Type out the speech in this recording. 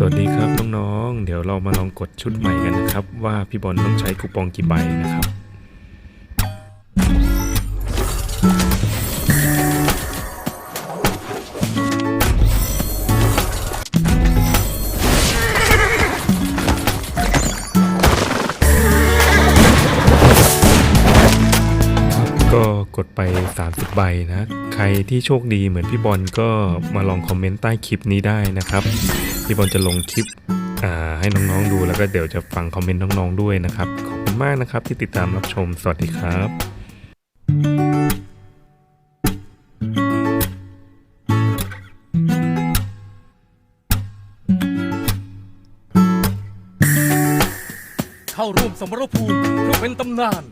สวัสดีครับน้องๆ เดี๋ยวเรามาลองกดชุดใหม่กันนะครับ ว่าพี่บอลต้องใช้คูปองกี่ใบนะครับ ก็กดไป 30 ใบนะ ใครที่โชคดีเหมือนพี่บอลก็มาลองคอมเมนต์ใต้คลิปนี้ได้นะครับ พี่บอลจะลงคลิปให้น้องๆดูแล้วก็เดี๋ยวจะฟังคอมเมนต์น้องๆด้วยนะครับ ขอบคุณมากนะครับที่ติดตามรับชม สวัสดีครับ เข้าร่วมสมรภูมิเพื่อเป็นตำนาน